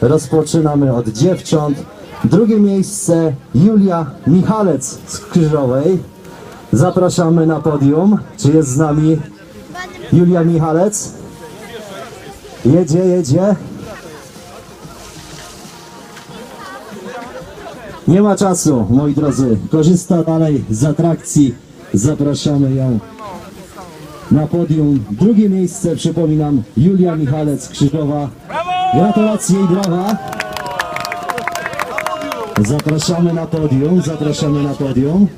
rozpoczynamy od dziewcząt. Drugie miejsce Julia Michalec z Krzyżowej. Zapraszamy na podium. Czy jest z nami Julia Michalec? Jedzie, jedzie. Nie ma czasu, moi drodzy. Korzysta dalej z atrakcji. Zapraszamy ją na podium. Drugie miejsce, przypominam, Julia Michalec Krzyżowa. Gratulacje i brawa. Zapraszamy na podium, zapraszamy na podium.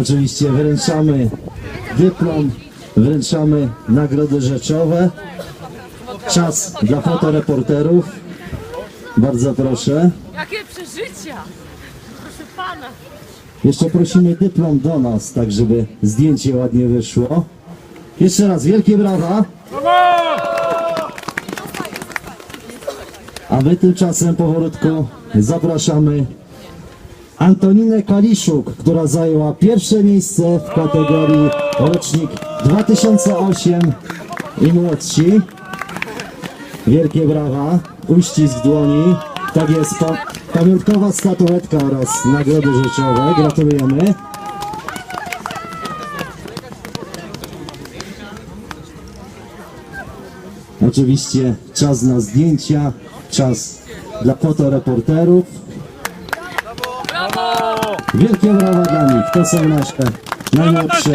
Oczywiście wręczamy dyplom, wręczamy nagrody rzeczowe. Czas dla fotoreporterów. Bardzo proszę. Jakie przeżycia! Proszę pana. Jeszcze prosimy dyplom do nas, tak żeby zdjęcie ładnie wyszło. Jeszcze raz wielkie brawa. A my tymczasem powolutku zapraszamy Antoninę Kaliszuk, która zajęła pierwsze miejsce w kategorii rocznik 2008 i młodsi. Wielkie brawa, uścisk dłoni. Tak jest, pa pamiątkowa statuetka oraz nagrody rzeczowe. Gratulujemy. Oczywiście czas na zdjęcia, czas dla fotoreporterów. Wielkie brawa dla nich, to są nasze najmłodsze